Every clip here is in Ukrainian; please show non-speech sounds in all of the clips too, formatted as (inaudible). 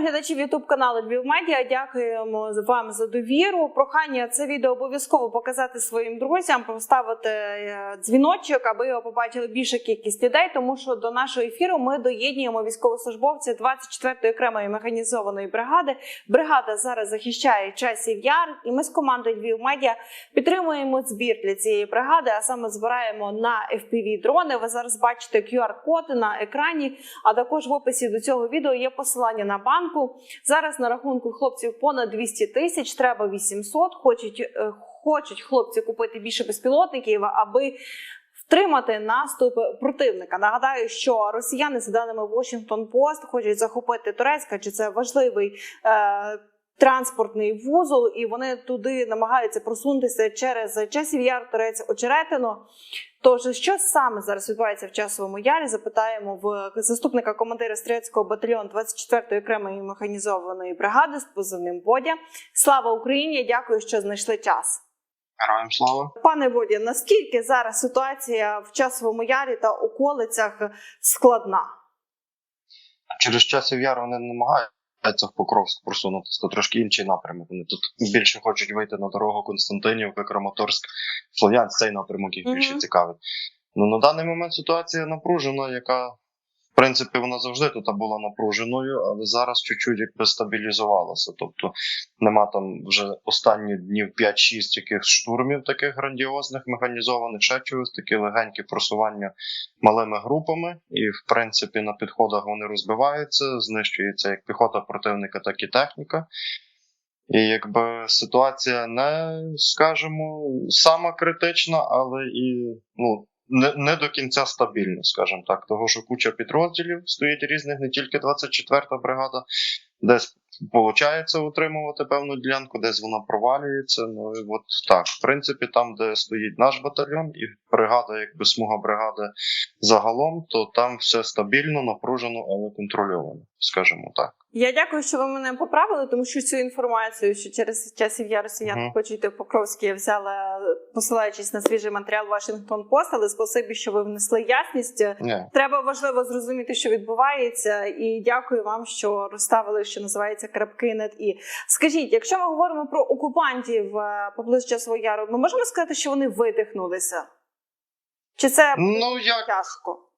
глядачів Ютуб каналу Львів. Дякуємо вам за довіру. Прохання це відео обов'язково показати своїм друзям, поставити е, дзвіночок, аби його побачили більша кількість людей. Тому що до нашого ефіру ми доєднуємо військовослужбовців 24-ї окремої механізованої бригади. Бригада зараз захищає часів яр, і ми з командою Львів Медіа підтримуємо збір для цієї бригади. А саме збираємо на fpv дрони. Ви зараз бачите QR-код на екрані. А також в описі до цього відео є посилання на банку. Зараз на рахунку хлопців понад 200 тисяч, треба 800. Хочуть, е, хочуть хлопці купити більше безпілотників, аби втримати наступ противника. Нагадаю, що росіяни, за даними Washington Post, хочуть захопити Турецька, чи це важливий. Е- Транспортний вузол, і вони туди намагаються просунутися через часів яр Торець Очеретино. Тож, що саме зараз відбувається в часовому ярі? Запитаємо в заступника командира стрілецького батальйону 24-ї окремої механізованої бригади з позивним Бодя. Слава Україні! Дякую, що знайшли час. Героям слава. Пане Бодя, наскільки зараз ситуація в часовому ярі та околицях складна? Через часів яр вони намагаються в Покровськ просунутися, то трошки інший напрямок. Вони тут більше хочуть вийти на дорогу Константинівка, Краматорськ, Слов'янськ, цей напрямок їх більше цікавить. Ну на даний момент ситуація напружена, яка в принципі вона завжди тут була напруженою, але зараз чуть-чуть якби стабілізувалася. Тобто нема там вже останні днів 5-6 якихось штурмів, таких грандіозних, механізованих, ще чогось, такі легенькі просування малими групами, і в принципі на підходах вони розбиваються, знищується як піхота противника, так і техніка. І якби ситуація не, скажімо, сама критична, але і ну, не, не до кінця стабільно, скажімо так. Того, що куча підрозділів стоїть різних, не тільки 24-та бригада, десь виходить утримувати певну ділянку, десь вона провалюється. Ну і от так, в принципі, там, де стоїть наш батальйон, і бригада, якби смуга бригади загалом, то там все стабільно, напружено, але контрольовано, скажімо так. Я дякую, що ви мене поправили, тому що цю інформацію, що через часів я росіян Мгм. хочуть йти в Покровський, я взяла, посилаючись на свіжий матеріал Вашингтон Пост, але спасибі, що ви внесли ясність. Ні. Треба важливо зрозуміти, що відбувається, і дякую вам, що розставили, що називається крапки над і. Скажіть, якщо ми говоримо про окупантів е, поблизу часового яру, ми можемо сказати, що вони видихнулися? Чи це Ну, як тяжко?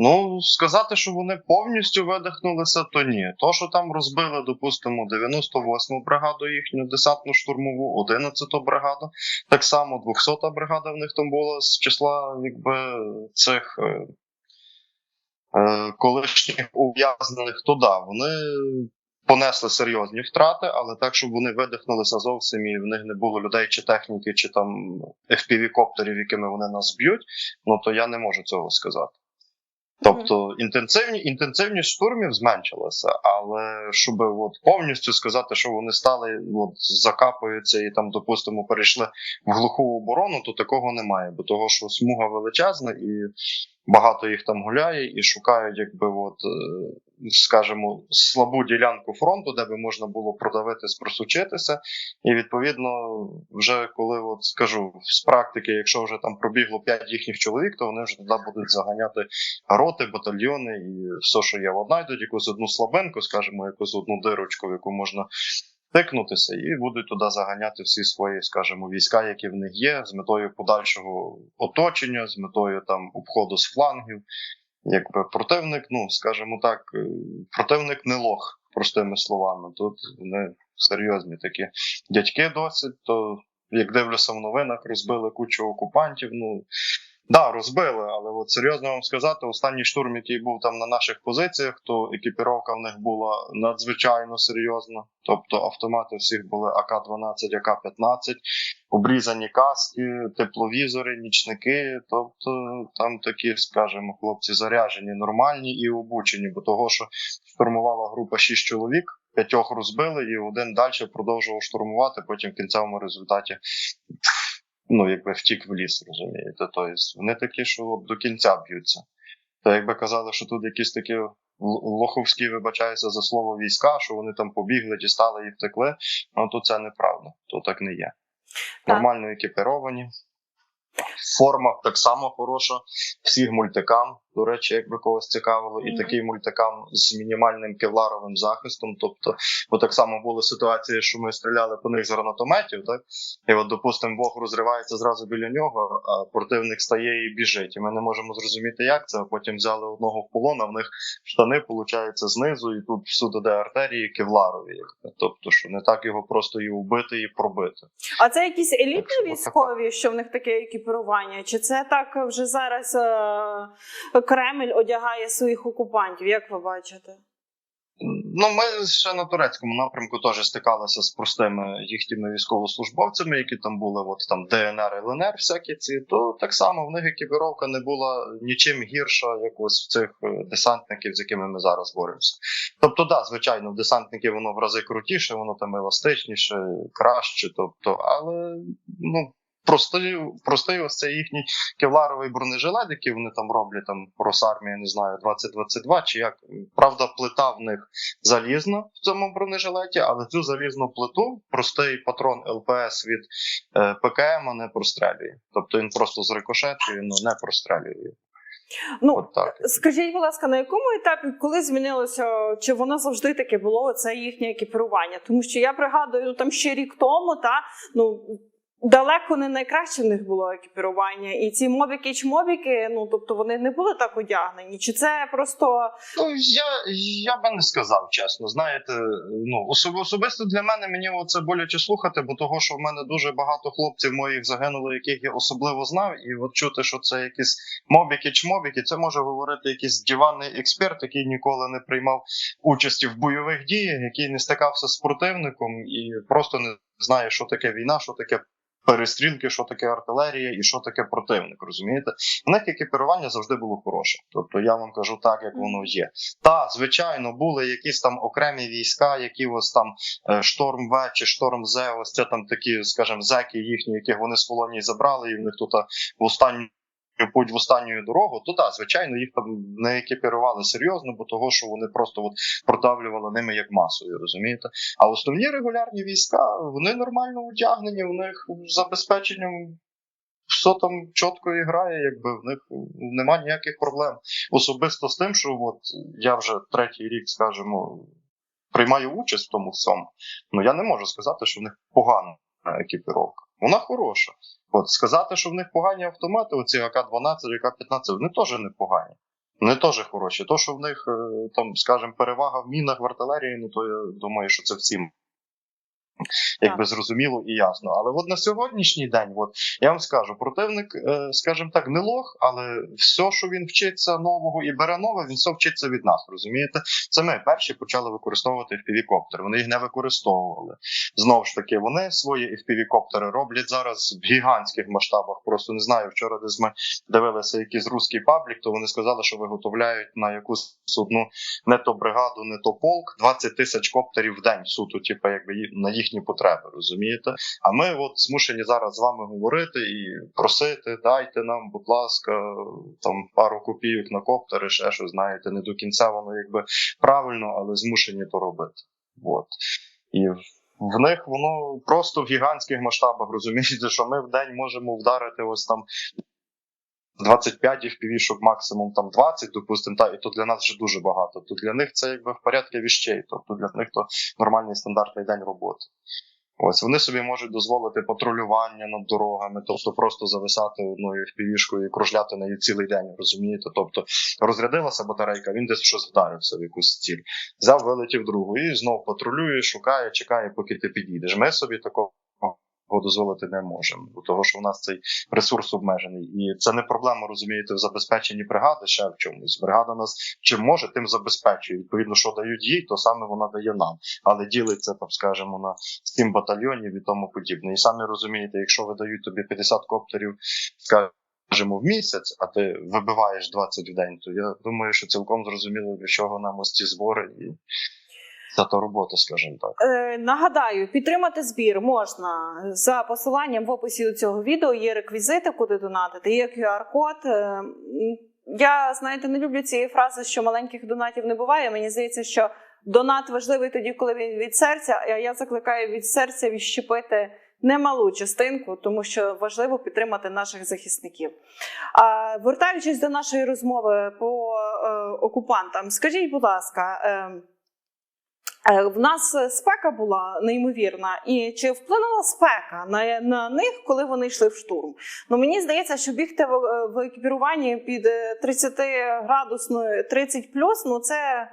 Ну, сказати, що вони повністю видихнулися, то ні. То, що там розбили, допустимо, 98-му бригаду їхню десантну штурмову, 11-ту бригаду, так само 200-та бригада в них там була з числа якби цих е, е, колишніх ув'язнених, то да, вони понесли серйозні втрати, але так, щоб вони видихнулися зовсім і в них не було людей чи техніки, чи там FPV-коптерів, якими вони нас б'ють, ну то я не можу цього сказати. Тобто інтенсивні, інтенсивність штурмів зменшилася, але щоб от повністю сказати, що вони стали, от закапуються і там, допустимо, перейшли в глуху оборону, то такого немає, бо того, що смуга величезна і багато їх там гуляє і шукають, якби от, е, скажімо, слабу ділянку фронту, де би можна було продавитись, просучитися. І відповідно, вже коли от скажу з практики, якщо вже там пробігло 5 їхніх чоловік, то вони вже туди будуть заганяти роти, батальйони і все, що є. От знайдуть якусь одну слабинку, скажімо, якусь одну дирочку, в яку можна тикнутися, і будуть туди заганяти всі свої, скажімо, війська, які в них є, з метою подальшого оточення, з метою там обходу з флангів. Якби противник, ну скажімо так, е, противник не лох, простими словами. Тут вони серйозні такі дядьки досить. То як дивлюся в новинах, розбили кучу окупантів. Ну да, розбили, але от серйозно вам сказати, останній штурм, який був там на наших позиціях, то екіпіровка в них була надзвичайно серйозна. Тобто автомати всіх були АК-12, АК-15, обрізані каски, тепловізори, нічники. Тобто там такі, скажімо, хлопці заряжені, нормальні і обучені, бо того, що штурмувала група 6 чоловік, п'ятьох розбили, і один далі продовжував штурмувати. Потім в кінцевому результаті ну, якби втік в ліс, розумієте. Тобто вони такі, що до кінця б'ються. То якби казали, що тут якісь такі лоховські, вибачаюся за слово війська, що вони там побігли, дістали і втекли, ну то це неправда, то так не є. Нормально екіпіровані. Форма так само хороша, всіх мультикам. До речі, якби когось цікавило, і такий мультикам з мінімальним кевларовим захистом. Тобто, бо так само були ситуації, що ми стріляли по них з гранатометів, так і от, допустимо, Бог розривається зразу біля нього, а противник стає і біжить. І ми не можемо зрозуміти, як це. А потім взяли одного в полон, а в них штани, виходить, знизу, і тут всюди де артерії кевларові. якби. Тобто, що не так його просто і вбити, і пробити. А це якісь елітні отака. військові, що в них таке екіпірування? Чи це так вже зараз е, Кремль одягає своїх окупантів? Як ви бачите? Ну, ми ще на турецькому напрямку теж стикалися з простими їхніми військовослужбовцями, які там були, от там ДНР, ЛНР, всякі ці, то так само в них екіпіровка не була нічим гірша, як ось в цих е, десантників, з якими ми зараз боремося. Тобто, да, звичайно, в десантників воно в рази крутіше, воно там еластичніше, краще, тобто, але ну. Простий, простий ось цей їхній кевларовий бронежилет, який вони там роблять, там Росармія, не знаю, 2022, чи як. Правда, плита в них залізна в цьому бронежилеті, але цю залізну плиту простий патрон ЛПС від е, ПКМ не прострелює. Тобто він просто з рикошетою ну, не прострелює. Ну От так. скажіть, будь ласка, на якому етапі, коли змінилося, чи воно завжди таке було це їхнє екіпірування? Тому що я пригадую, ну там ще рік тому, та ну. Далеко не найкраще в них було екіпірування, і ці мобіки чмобіки, ну тобто вони не були так одягнені. Чи це просто Ну, я, я би не сказав чесно. Знаєте, ну особ- особисто для мене мені це боляче слухати, бо того, що в мене дуже багато хлопців моїх загинуло, яких я особливо знав, і от чути, що це якісь мобіки чмобіки, це може говорити якийсь диванний експерт, який ніколи не приймав участі в бойових діях, який не стикався з противником і просто не знає, що таке війна, що таке. Перестрілки, що таке артилерія і що таке противник, розумієте? У них екіпірування завжди було хороше. Тобто я вам кажу так, як воно є. Та, звичайно, були якісь там окремі війська, які ось там е, шторм В чи шторм З, ось це там такі, скажімо, зеки їхні, яких вони з колонії забрали, і в них тут в останню. Путь в останню дорогу, то так, звичайно, їх там не екіпірували серйозно, бо того, що вони просто от продавлювали ними як масою, розумієте? А основні регулярні війська, вони нормально одягнені, в них забезпеченням все там чітко і грає, якби в них немає ніяких проблем. Особисто з тим, що от я вже третій рік, скажімо, приймаю участь в тому всьому. Ну я не можу сказати, що в них погана екіпіровка. Вона хороша. От сказати, що в них погані автомати, оці АК-12, АК-15, вони теж непогані. Вони теж хороші. То, що в них е, там, скажімо, перевага в мінах в артилерії, ну то я думаю, що це всім якби зрозуміло і ясно. Але от на сьогоднішній день, от я вам скажу, противник, е, скажімо так, не лох, але все, що він вчиться нового і бере нове, він все вчиться від нас. Розумієте? Це ми перші почали використовувати FPV-коптери. Вони їх не використовували. Знову ж таки, вони свої FPV-коптери роблять зараз в гігантських масштабах. Просто не знаю. Вчора десь ми дивилися якийсь русський паблік, то вони сказали, що виготовляють на якусь одну не то бригаду, не то полк 20 тисяч коптерів в день суто, типу, якби на їхні потреби, розумієте? А ми от змушені зараз з вами говорити і просити, дайте нам, будь ласка, там пару копійок на коптери, ще щось, знаєте, не до кінця воно якби правильно, але змушені то робити. От. І в них воно просто в гігантських масштабах, розумієте, що ми в день можемо вдарити ось там 25 FPV-шок, максимум там 20, допустимо, та, і то для нас вже дуже багато. То для них це якби в порядку віщей, тобто для них то нормальний стандартний день роботи. Ось вони собі можуть дозволити патрулювання над дорогами, тобто просто зависати одною FPV-шкою і кружляти нею цілий день, розумієте? Тобто розрядилася батарейка, він десь щось вдарився в якусь ціль. Взяв, вилетів другу і знов патрулює, шукає, чекає, поки ти підійдеш. Ми собі такого дозволити не можемо, бо того, що в нас цей ресурс обмежений, і це не проблема, розумієте, в забезпеченні бригади ще в чомусь. Бригада нас чим може, тим забезпечує. Відповідно, що дають їй, то саме вона дає нам, але ділиться там, скажімо, на сім батальйонів і тому подібне. І самі розумієте, якщо видають тобі 50 коптерів, скажімо, в місяць, а ти вибиваєш 20 в день, то я думаю, що цілком зрозуміло, для чого нам ось ці збори і ця то скажімо так. Е, нагадаю, підтримати збір можна за посиланням в описі до цього відео. Є реквізити, куди донатити, є QR-код. Е, Я знаєте, не люблю цієї фрази, що маленьких донатів не буває. Мені здається, що донат важливий тоді, коли він від серця. А я закликаю від серця відщепити немалу частинку, тому що важливо підтримати наших захисників. А вертаючись до нашої розмови по е, окупантам, скажіть, будь ласка. Е, В нас е, спека була неймовірна, і чи вплинула спека на, на них, коли вони йшли в штурм? Ну мені здається, що бігти в, е, в екіпіруванні під е, 30 градусною 30 плюс, ну це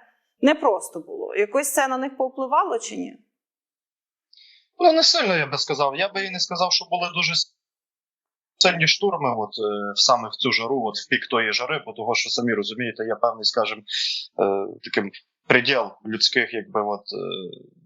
просто було. Якось це на них повпливало чи ні? Ну, не сильно я би сказав. Я би і не сказав, що були дуже сильні штурми, от е, саме в цю жару, от в пік тої жари, бо того, що самі розумієте, є певний, скажімо, е, таким приділ людських, якби от е,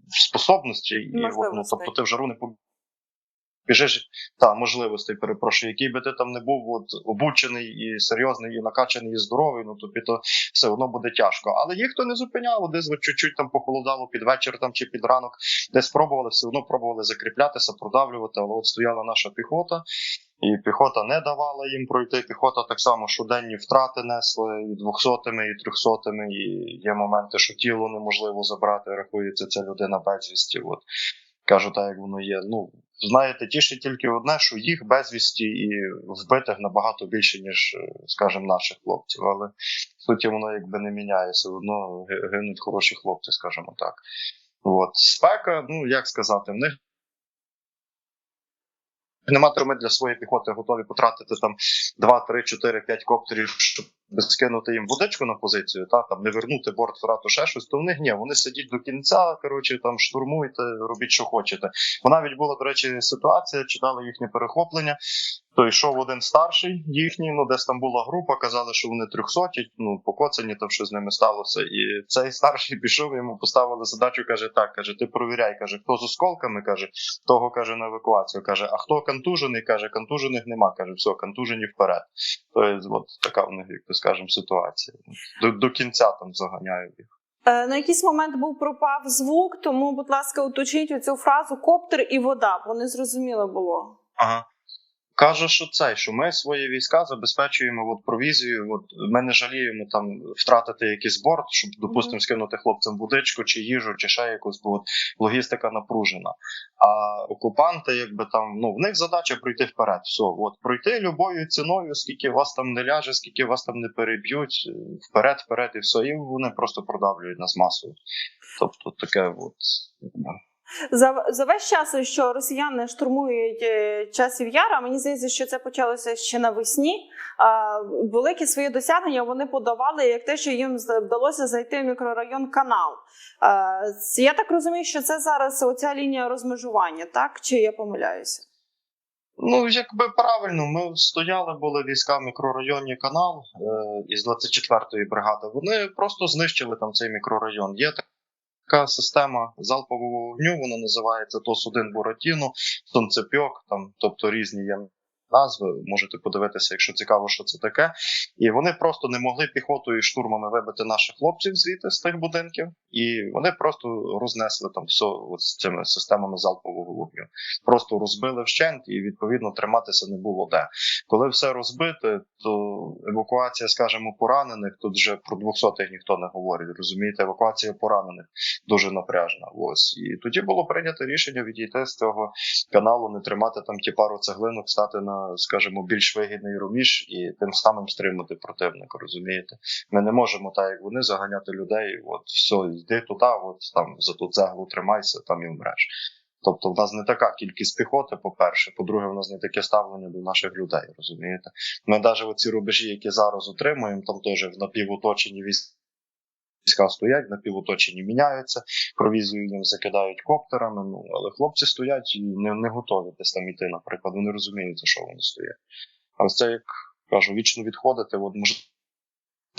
способностей, і от, ну, тобто ти в жару не побіжиш, та можливостей, перепрошую, який би ти там не був от, обучений і серйозний, і накачаний, і здоровий, ну тобі то все одно буде тяжко. Але їх то не зупиняло, десь от чуть-чуть там похолодало під вечір там чи під ранок, десь пробували, все одно пробували закріплятися, продавлювати, але от стояла наша піхота, і піхота не давала їм пройти. Піхота так само щоденні втрати несли і двохсотими, і трьохсотими, і є моменти, що тіло неможливо забрати, рахується ця людина безвісті. От кажу так, як воно є. Ну знаєте, тішить тільки одне, що їх безвісті і вбитих набагато більше, ніж, е, скажімо, наших хлопців. Але в суті воно якби не міняє, все одно гинуть хороші хлопці, скажімо так. От спека, ну як сказати, в них нема ми для своєї піхоти готові потратити там 2, 3, 4, 5 коптерів, щоб скинути їм водичку на позицію, та там не вернути борт фрату ще щось, то в них ні, вони сидять до кінця, коротше, там штурмуйте, робіть, що хочете. Бо навіть була, до речі, ситуація, читали їхнє перехоплення. То йшов один старший їхній, ну десь там була група, казали, що вони трьохсоті, ну покоцані, там що з ними сталося. І цей старший (laughs) пішов, йому поставили задачу, каже: так, каже, ти провіряй, каже, хто з осколками, каже, того каже на евакуацію. каже, а хто контужений, каже, контужених нема. каже, все, контужені вперед. Тобто, от така в них, як то ситуації. До, до кінця там заганяю їх. Е, На якийсь момент був пропав звук, тому, будь ласка, уточніть оцю фразу коптер і вода, бо не зрозуміло було. Ага. Каже, що це, що ми свої війська забезпечуємо от провізію. От ми не жаліємо там втратити якийсь борт, щоб, допустимо, скинути хлопцям водичку чи їжу, чи ще якусь, бо от логістика напружена. А окупанти, якби там, ну в них задача пройти вперед. Все, от пройти любою ціною, скільки вас там не ляже, скільки вас там не переб'ють, е, вперед, вперед, і все. І вони просто продавлюють нас масово. Тобто таке, от За, за весь час, що росіяни штурмують е, часів яра, мені здається, що це почалося ще навесні. А, великі свої досягнення вони подавали як те, що їм вдалося зайти в мікрорайон канал. А, я так розумію, що це зараз оця лінія розмежування, так? Чи я помиляюся? Ну, якби правильно, ми стояли, були війська в мікрорайоні канал е, із 24-ї бригади. Вони просто знищили там цей мікрорайон. Є така система залпового вогню, вона називається ТОС-1 Буратіно, Сонцепьок, там, тобто різні є назви. Можете подивитися, якщо цікаво, що це таке. І вони просто не могли піхотою і штурмами вибити наших хлопців звідти з тих будинків, і вони просто рознесли там все от з цими системами залпового вогню просто розбили вщент, і відповідно триматися не було де. Коли все розбите, то евакуація, скажімо, поранених тут вже про 200-х ніхто не говорить. Розумієте, евакуація поранених дуже напряжна. Ось і тоді було прийнято рішення відійти з цього каналу, не тримати там ті пару цеглинок, стати на, скажімо, більш вигідний рубіж і тим самим стримати противника. Розумієте, ми не можемо так, як вони заганяти людей. От все, йди туди, от там за ту цеглу тримайся, там і вмреш. Тобто, в нас не така кількість піхоти, по-перше. По-друге, в нас не таке ставлення до наших людей, розумієте? Ми навіть оці рубежі, які зараз утримуємо, там теж в напівоточенні військ- війська стоять, на півоточенні, міняються, провізію їм закидають коптерами. Ну але хлопці стоять і не, не готові десь там іти, наприклад. Вони розуміють, за що вони стоять. Але це як кажу, вічно відходити. От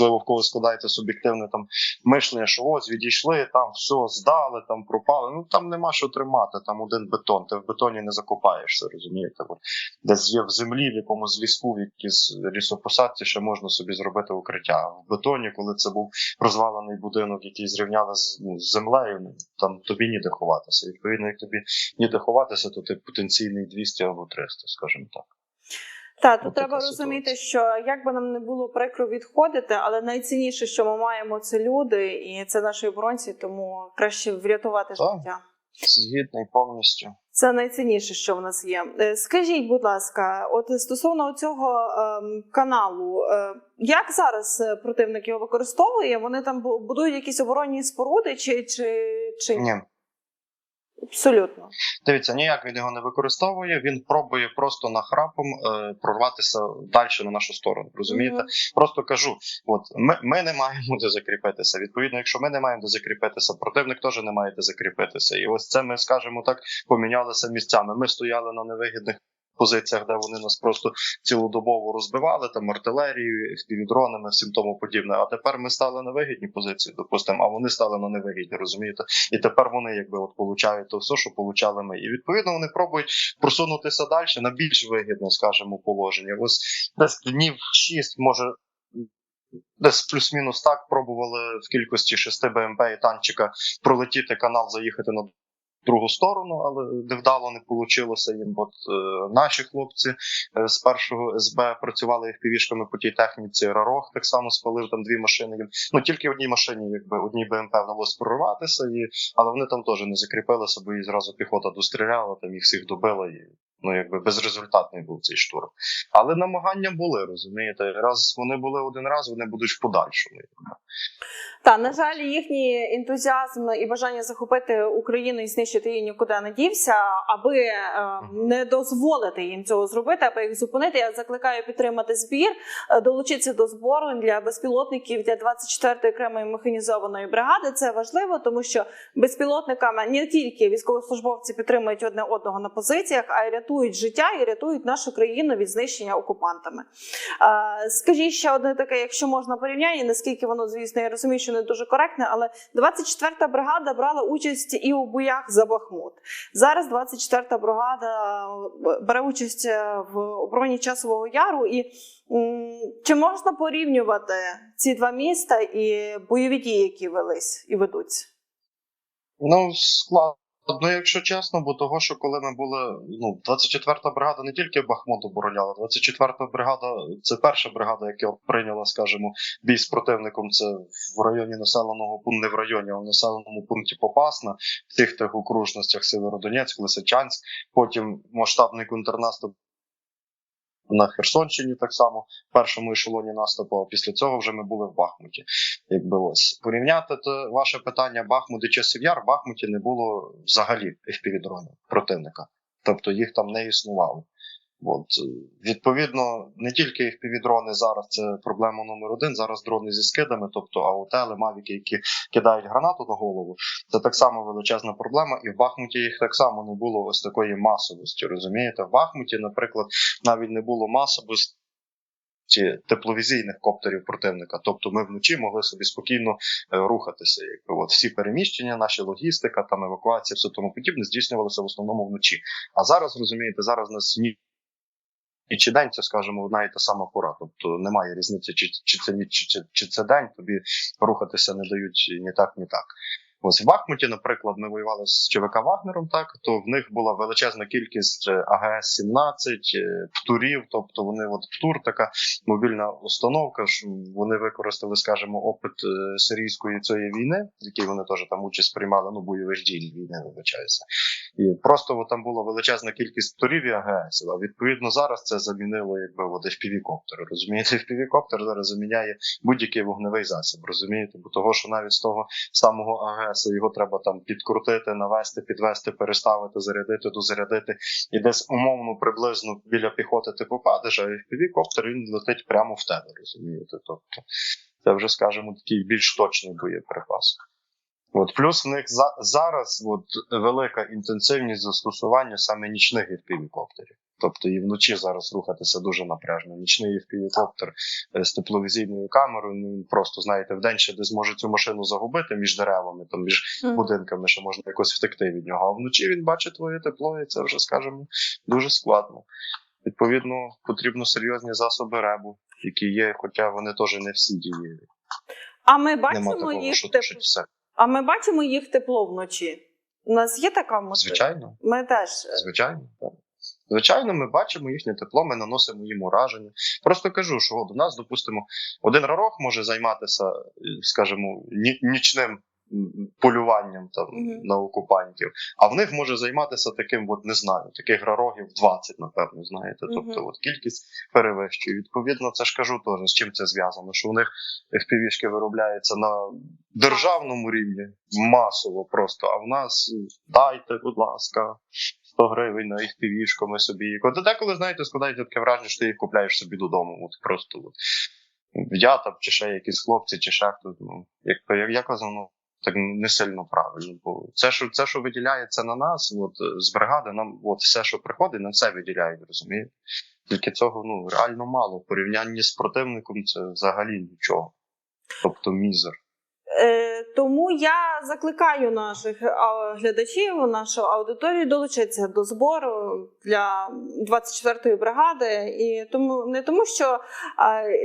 можливо, в когось складається суб'єктивне там мишлення, що ось відійшли, там все здали, там пропали. Ну там нема що тримати, там один бетон. Ти в бетоні не закопаєшся, розумієте? От десь є в землі, в якомусь ліску, в якійсь лісопосадці, ще можна собі зробити укриття. В бетоні, коли це був розвалений будинок, який зрівняли з, ну, з землею, ну, там тобі ніде ховатися. Відповідно, як тобі ніде ховатися, то ти потенційний 200 або 300, скажімо так. Так, тут треба розуміти, що як би нам не було прикро відходити, але найцінніше, що ми маємо, це люди, і це наші оборонці, тому краще врятувати Так. життя. Згідний повністю. Це найцінніше, що в нас є. Е, Скажіть, будь ласка, от стосовно цього ем, каналу, е, як зараз е, противник його використовує? Вони там бу- будують якісь оборонні споруди, чи, чи, чи... Ні. Абсолютно? Дивіться, ніяк він його не використовує. Він пробує просто нахрапом е, прорватися далі на нашу сторону. Розумієте? Мгм. Просто кажу: от ми, ми не маємо де закріпитися. Відповідно, якщо ми не маємо де закріпитися, противник теж не має де закріпитися. І ось це ми скажімо так помінялися місцями. Ми стояли на невигідних. Позиціях, де вони нас просто цілодобово розбивали, там артилерією, співдронами, всім тому подібне. А тепер ми стали на вигідні позиції, допустимо, а вони стали на невигідні, розумієте? І тепер вони якби от получають то все, що получали ми. І відповідно вони пробують просунутися далі на більш вигідне, скажімо, положення. Ось десь днів 6, може. Десь плюс-мінус так пробували в кількості 6 БМП і танчика пролетіти канал, заїхати на другу сторону, але невдало не вийшло їм. От е, наші хлопці е, з першого СБ працювали їх півішками по тій техніці. Рарох так само спалив там дві машини. Ну тільки одній машині, якби одній БМП вдалося прорватися, і але вони там теж не закріпилися, бо її зразу піхота достріляла, там їх всіх добила і. Ну, якби безрезультатний був цей штурм. Але намагання були, розумієте? Раз вони були один раз, вони будуть в подальшому. Та на жаль, їхній ентузіазм і бажання захопити Україну і знищити її нікуди не дівся. Аби е, не дозволити їм цього зробити, аби їх зупинити. Я закликаю підтримати збір, е, долучитися до збору для безпілотників для 24-ї окремої механізованої бригади. Це важливо, тому що безпілотниками не тільки військовослужбовці підтримують одне одного на позиціях, а й рятують життя і рятують нашу країну від знищення окупантами. Е, Скажіть ще одне таке, якщо можна порівняння, наскільки воно, звісно, я розумію, що не дуже коректне, але 24-та бригада брала участь і у боях за Бахмут. Зараз 24-та бригада е, бере участь е, в обороні часового яру. І чи можна порівнювати ці два міста і бойові дії, які велись і ведуться? Ну, складно, якщо чесно, бо того, що коли ми були, ну, 24-та бригада не тільки Бахмут обороняла, 24-та бригада це перша бригада, яка прийняла, скажімо, бій з противником. Це в районі населеного пункту, не в районі, а в населеному пункті Попасна, в тих тих окружностях Северодонецьк, Лисичанськ, потім масштабний контрнаступ. На Херсонщині так само в першому ешелоні наступу, а після цього вже ми були в Бахмуті. Якби ось порівняти то ваше питання Бахмут і часів в Бахмуті не було взагалі FPV-дронів противника. Тобто їх там не існувало. От, е, відповідно, не тільки FPV-дрони зараз це проблема номер один. Зараз дрони зі скидами, тобто аутели, мавіки, які кидають гранату на голову. Це так само величезна проблема, і в Бахмуті їх так само не було ось такої масовості. Розумієте, в Бахмуті, наприклад, навіть не було масовості тепловізійних коптерів противника. Тобто ми вночі могли собі спокійно е, рухатися. Якби от всі переміщення, наша логістика, там евакуація, все тому подібне здійснювалося в основному вночі. А зараз розумієте, зараз нас ні. І чи день це, скажімо, одна і та сама пора. Тобто немає різниці, чи, чи це ніч, чи, чи, це день, тобі рухатися не дають ні так, ні так. Ось в Бахмуті, наприклад, ми воювали з ЧВК Вагнером, так то в них була величезна кількість е, АГС-17, е, птурів, тобто вони от птур, така мобільна установка. що Вони використали, скажімо, опит е, сирійської цієї війни, в якій вони теж там участь приймали, ну бойових дій війни, вибачаюся. І просто от, там була величезна кількість птурів і АГСів. А відповідно зараз це замінило якби от FPV-коптери. Розумієте, FPV-коптер зараз заміняє будь-який вогневий засіб. Розумієте, бо того, що навіть з того самого АГС його треба там підкрутити, навести, підвести, переставити, зарядити, дозарядити. І десь умовно приблизно біля піхоти ти попадеш, а FPV-коптер він летить прямо в тебе. Розумієте? Тобто це вже, скажімо, такий більш точний боєприпас. От плюс в них за, зараз от, велика інтенсивність застосування саме нічних FPV-коптерів. Тобто і вночі зараз рухатися дуже напряжно. Нічний е, з тепловізійною камерою, ну він просто знаєте, вдень ще десь може цю машину загубити між деревами, там між будинками, що можна якось втекти від нього. А вночі він бачить твоє тепло, і це вже, скажімо, дуже складно. Відповідно, потрібно серйозні засоби ребу, які є, хоча вони теж не всі дієві. А ми бачимо такого, їх що теп- тушить все. А ми бачимо їх тепло вночі. У нас є така можливість? Звичайно. Ми теж е, Звичайно, так. Звичайно, ми бачимо їхнє тепло, ми наносимо їм ураження. Просто кажу, що от у нас, допустимо, один рарок може займатися, е, скажімо, нічним полюванням там Мгм. на окупантів. А в них може займатися таким, от не знаю, таких грарогів 20, напевно, знаєте. Тобто, от кількість перевищує. Відповідно, це ж кажу теж, з чим це зв'язано. Що у них FPV-шки виробляються на державному рівні масово просто. А в нас дайте, будь ласка. 100 гривень на FPV-шку ми собі. От деколи, знаєте, складається таке враження, що ти їх купляєш собі додому. От просто от. Я там, чи ще якісь хлопці, чи ще хтось. Ну, як, як, як воно так не сильно правильно. Бо це, що, це, що виділяється на нас, от з бригади, нам от все, що приходить, на все виділяють, розумієте? Тільки цього ну, реально мало. В порівнянні з противником це взагалі нічого. Тобто мізер. Е, тому я закликаю наших глядачів, нашу аудиторію долучитися до збору для 24-ї бригади. І тому не тому, що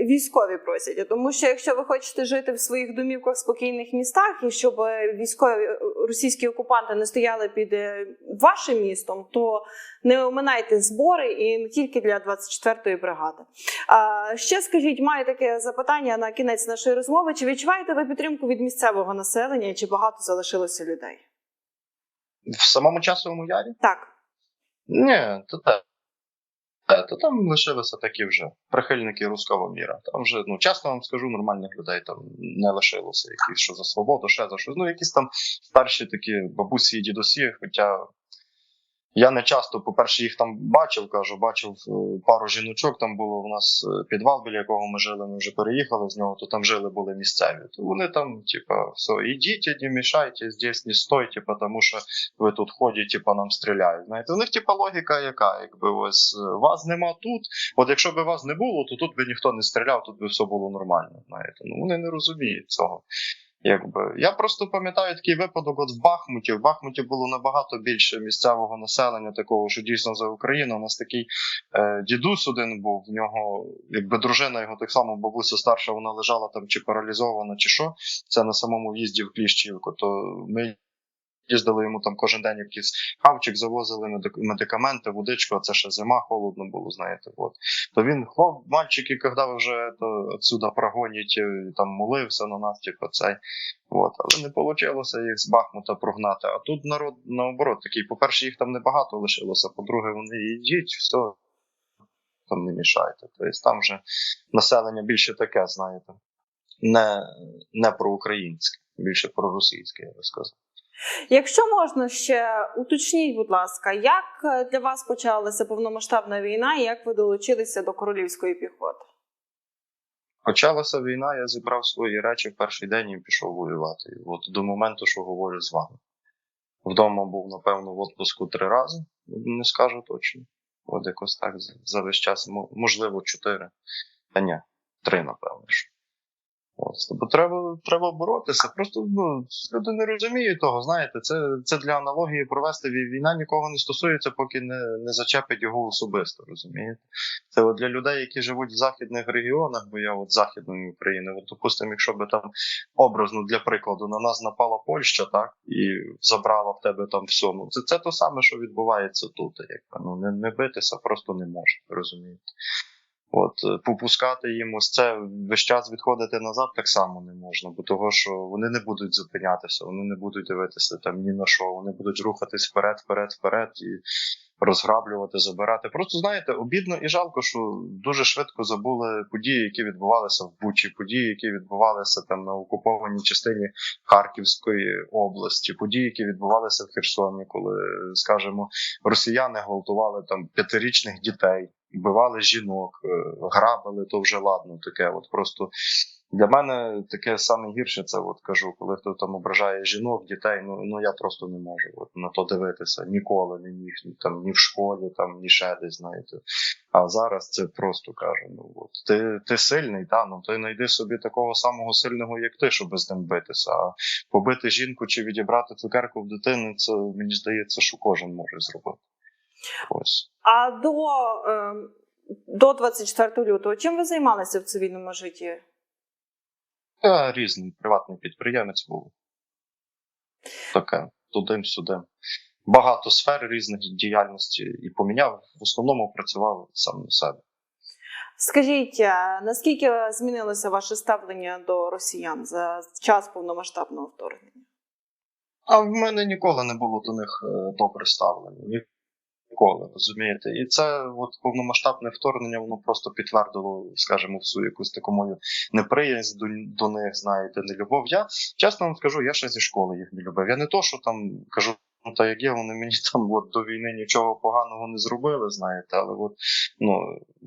військові просять, а тому, що якщо ви хочете жити в своїх домівках, спокійних містах, і щоб військові е, російські окупанти не стояли під е, вашим містом, то не оминайте збори і не тільки для 24-ї бригади. А, ще скажіть, маю таке запитання на кінець нашої розмови. Чи відчуваєте ви підтримку від місцевого населення? і Чи багато залишилося людей? В самому часовому ярі? Так. Ні, то. Е, То там лишилися такі вже прихильники руського міра. Там вже, ну чесно вам скажу, нормальних людей там не лишилося. Якісь що за свободу, ще за щось. Ну, якісь там старші такі бабусі і дідусі. Хоча я не часто, по-перше, їх там бачив, кажу, бачив е, пару жіночок. Там було у нас е, підвал, біля якого ми жили. Ми вже переїхали з нього, то там жили були місцеві. То вони там, типа, все, ідіть, не мішайте, здесь не стойте, тому що ви тут ходите, типа нам стріляють. Знаєте, у них типа логіка яка, якби ось е, вас нема тут. От якщо б вас не було, то тут би ніхто не стріляв, тут би все було нормально. Знаєте, ну вони не розуміють цього. Якби я просто пам'ятаю такий випадок. От в Бахмуті. В Бахмуті було набагато більше місцевого населення, такого, що дійсно за Україну. У нас такий е, дідусь один був. В нього, якби дружина його так само, бабуся старша, вона лежала там чи паралізована, чи що. Це на самому в'їзді в Кліщівку. То ми їздили йому там кожен день якийсь хавчик, завозили медикаменти, водичку, а це ще зима, холодно було, знаєте. От. То він, хлоп, мальчики, коли вже то, прогонять, е, там молився на нас, типу, цей. От. Але не вийшло їх з Бахмута прогнати. А тут народ наоборот такий, по-перше, їх там небагато лишилося, по-друге, вони йдіть, все. Там не мішайте. Тобто там вже населення більше таке, знаєте, не, не проукраїнське, більше проросійське, я би сказав. Якщо можна ще уточніть, будь ласка, як е, для вас почалася повномасштабна війна і як ви долучилися до королівської піхоти? Почалася війна, я зібрав свої речі в перший день і пішов воювати. От до моменту, що говорю з вами. Вдома був, напевно, в отпуску три рази, не скажу точно. От якось так за- весь час, можливо, чотири. Та ні, три, напевно. що. От, бо треба, треба боротися. Просто ну, люди не розуміють того. Знаєте, це, це для аналогії провести війна нікого не стосується, поки не, не зачепить його особисто. Розумієте? Це от для людей, які живуть в західних регіонах, бо я от західної України, от допустимо, якщо би там образно для прикладу на нас напала Польща, так і забрала в тебе там все. Ну це, це то саме, що відбувається тут. Якби ну не, не битися просто не можна, розумієте? От е, попускати їм ось це весь час відходити назад так само не можна, бо того, що вони не будуть зупинятися, вони не будуть дивитися там ні на що, вони будуть рухатись вперед, вперед, вперед і розграблювати, забирати. Просто знаєте, обідно і жалко, що дуже швидко забули події, які відбувалися в Бучі, події, які відбувалися там на окупованій частині Харківської області, події, які відбувалися в Херсоні, коли, скажімо, росіяни гвалтували там п'ятирічних дітей, вбивали жінок, е, грабили, то вже ладно таке. От просто для мене таке саме гірше, це от кажу, коли хто там ображає жінок, дітей, ну ну я просто не можу от, на то дивитися. Ніколи не міг ні там ні в школі, там ні ще десь, знаєте. А зараз це просто кажу. Ну от ти, ти сильний, та ну ти знайди собі такого самого сильного, як ти, щоб з ним битися. А побити жінку чи відібрати цукерку в дитини, це мені здається, що кожен може зробити. Ось. А до, е, до 24 лютого чим ви займалися в цивільному житті? Я різний приватний підприємець був. Таке, туди-сюди. Багато сфер різних діяльності і поміняв. В основному працював сам на себе. Скажіть, наскільки змінилося ваше ставлення до росіян за час повномасштабного вторгнення? А в мене ніколи не було до них е, добре ставлення. Ніколи, розумієте? І це от повномасштабне вторгнення, воно просто підтвердило, скажімо, всю якусь таку мою неприязнь до, до них, знаєте, нелюбов. Я чесно вам скажу, я ще зі школи їх не любив. Я не то, що там кажу. Ну, та як є, вони мені там от до війни нічого поганого не зробили, знаєте, але от ну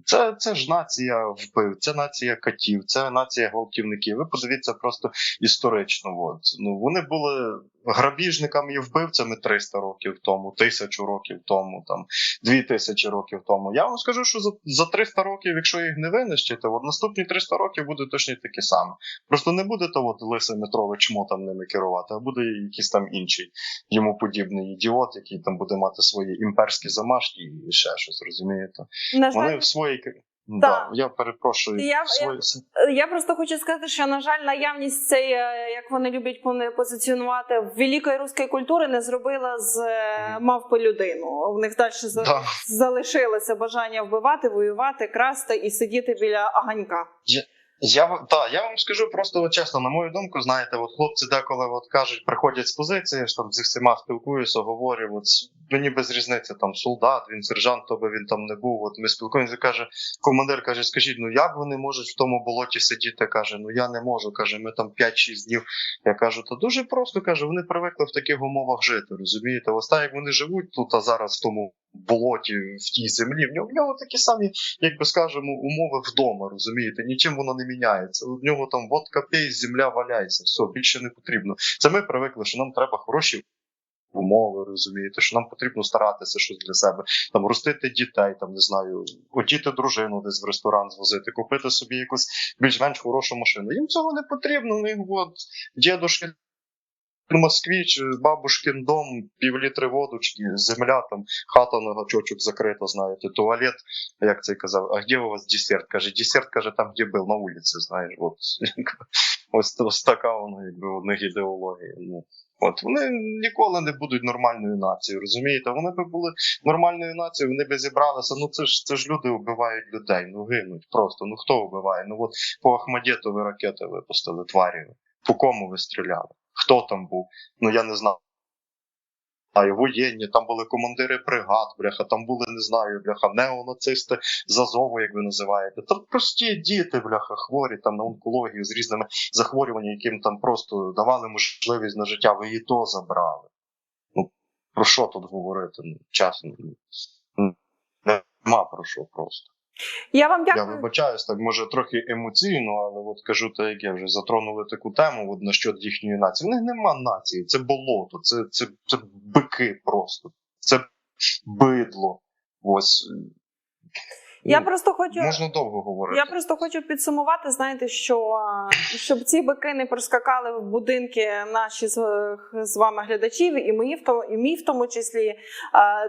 це, це ж нація вбив, це нація катів, це нація гвалтівників. Ви подивіться просто історично. От. Ну вони були грабіжниками і вбивцями 300 років тому, тисячу років тому, там дві тисячі років тому. Я вам скажу, що за, за 300 років, якщо їх не винищити, от наступні 300 років буде точно такі самі. Просто не буде то от лисий Метрович чмо там ними керувати, а буде якийсь там інший йому подібний ідіот, який там буде мати свої імперські замашки і ще щось, розумієте? Вони в своїй Да, я перепрошую. Я- свої... я просто хочу сказати, що на жаль, наявність цієї, е, як вони люблять позиціонувати, великої руської культури не зробила з е, мавпи людину. В них далі Да. залишилося бажання вбивати, воювати, красти і сидіти біля аганька. Я вам та я вам скажу просто от чесно, на мою думку, знаєте, от хлопці деколи от кажуть, приходять з позиції, що там зі всіма спілкуюся, говорю, от мені без різниці, там солдат, він сержант, хто би він там не був. От ми спілкуємося, каже, командир каже, скажіть, ну як вони можуть в тому болоті сидіти? каже, ну я не можу. каже, ми там 5-6 днів. Я кажу, то дуже просто каже, вони привикли в таких умовах жити. Розумієте? Ось так як вони живуть тут, а зараз в тому болоті, в тій землі, в нього, в нього такі самі як би скажемо, умови вдома, розумієте, нічим воно не міняється. У нього там водка пей, земля валяється, все, більше не потрібно. Це ми привикли, що нам треба хороші умови, розумієте, що нам потрібно старатися щось для себе, там ростити дітей, там не знаю, одіти дружину десь в ресторан звозити, купити собі якусь більш-менш хорошу машину. Їм цього не потрібно. У них от дідушки. Москвич, бабушкин дом, півлітри водочки, земля, там, хата на гачочок закрита, знаєте, туалет, як це казав, а де у вас десерт? Каже, десерт, каже, там, де був, на вулиці, знаєш, от. (laughs) Ось, ось така вона, якби, у них ідеологія. Ну. От вони ніколи не будуть нормальною нацією, розумієте? Вони би були нормальною нацією, вони би зібралися. Ну це ж це ж люди вбивають людей, ну гинуть просто. Ну хто вбиває? Ну от по Ахмадєту ви ракети випустили тварі. По кому ви стріляли? Хто там був? Ну я не знаю. А воєнні, там були командири бригад, бляха, там були, не знаю, бляха, неонацисти з Азову, як ви називаєте. Там прості діти, бляха, хворі там на онкологію з різними захворюваннями, яким там просто давали можливість на життя, ви її то забрали. Ну, про що тут говорити? Ну, чесно. Нема про що просто. Я вам Я вибачаюсь, так може трохи емоційно, але от кажу, те, як я вже затронули таку тему от насчет їхньої нації. В них нема нації, це болото, це, це, це бики просто, це бидло. Ось. Я просто хочу. Можна довго говорити. Я просто хочу підсумувати, знаєте, що щоб ці бики не проскакали в будинки наші з, з вами глядачів, і мої в тому, і мій в тому числі.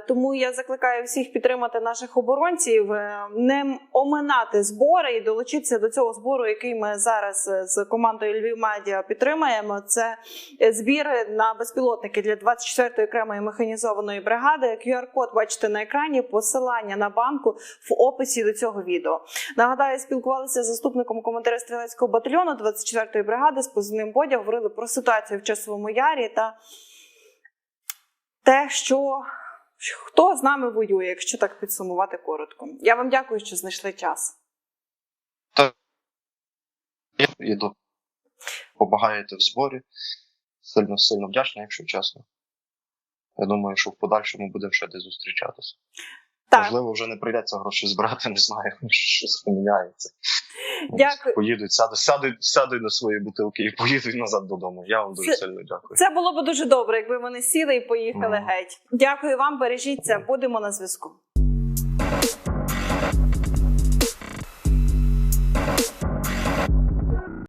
Тому я закликаю всіх підтримати наших оборонців, е, не оминати збори і долучитися до цього збору, який ми зараз е, з командою Львів Медіа підтримаємо. Це е, збір на безпілотники для 24-ї окремої механізованої бригади. QR-код бачите на екрані, посилання на банку в описі до цього відео. Нагадаю, спілкувалися з заступником командира стрілецького батальйону 24-ї бригади з позивним Бодя. Говорили про ситуацію в часовому ярі та те, що хто з нами воює, якщо так підсумувати коротко. Я вам дякую, що знайшли час. І до допомагаєте в зборі. Сильно сильно вдячний, якщо чесно. Я думаю, що в подальшому будемо ще десь зустрічатися. Так, Можливо, вже не прийдеться гроші збирати, не знаю, (laughs) щось поміняється. Дякую. Поїдуть, сядуть, сядуть, сядуть на свої бутилки і поїдуть назад додому. Я вам дуже Це- сильно дякую. це було б дуже добре, якби вони сіли і поїхали mm. геть. Дякую вам, бережіться, будемо на зв'язку.